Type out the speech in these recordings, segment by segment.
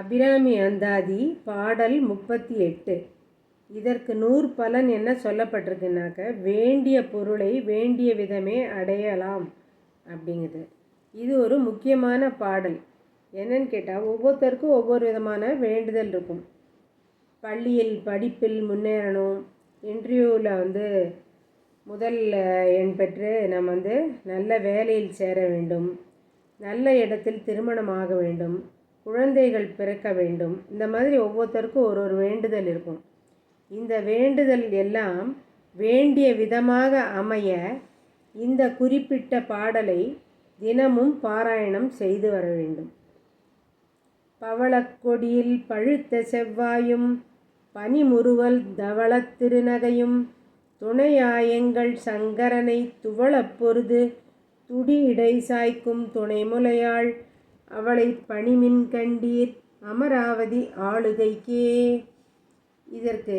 அபிராமி அந்தாதி பாடல் முப்பத்தி எட்டு இதற்கு நூறு பலன் என்ன சொல்லப்பட்டிருக்குனாக்க வேண்டிய பொருளை வேண்டிய விதமே அடையலாம் அப்படிங்குது. இது ஒரு முக்கியமான பாடல். என்னன்னு கேட்டால் ஒவ்வொருத்தருக்கும் ஒவ்வொரு விதமான வேண்டுதல் இருக்கும். பள்ளியில் படிப்பில் முன்னேறணும். இன்டர்வியூவில் வந்து முதல் எண் பெற்று நம்ம வந்து நல்ல வேலையில் சேர வேண்டும். நல்ல இடத்தில் திருமணம் ஆக வேண்டும். குழந்தைகள் பிறக்க வேண்டும். இந்த மாதிரி ஒவ்வொருத்தருக்கும் ஒரு ஒரு வேண்டுதல் இருக்கும். இந்த வேண்டுதல் எல்லாம் வேண்டிய விதமாக அமைய இந்த குறிப்பிட்ட பாடலை தினமும் பாராயணம் செய்து வர வேண்டும். பவளக்கொடியில் பழுத்த செவ்வாயும் பனிமுறுவல் தவளத் திருநகையும் துணையாயங்கள் சங்கரனை துவளப் பொருது துடி இடை சாய்க்கும் துணைமுலையாள் அவளை பணிமின் கண்டீர் அமராவதி ஆளுகைக்கே. இதற்கு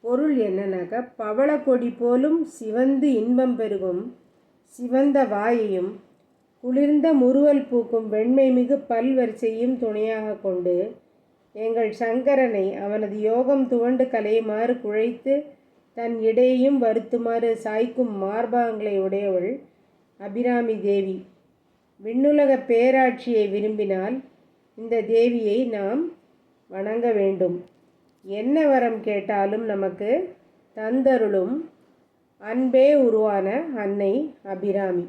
பொருள் என்னன்னாக்கா பவளக்கொடி போலும் சிவந்து இன்பம் பெருகும். சிவந்த வாயையும் குளிர்ந்த முறுவல் பூக்கும் வெண்மை மிகு பல்வரிசையும் துணையாக கொண்டு எங்கள் சங்கரனை அவனது யோகம் துவண்டு கலையுமாறு குழைத்து தன் இடையையும் வருத்துமாறு சாய்க்கும் மார்பாங்களை உடையவள் அபிராமி தேவி. விண்ணுலக பேராட்சியை விரும்பினால் இந்த தேவியை நாம் வணங்க வேண்டும். என்ன வரம் கேட்டாலும் நமக்கு தந்தருளும் அன்பே உருவான அன்னை அபிராமி.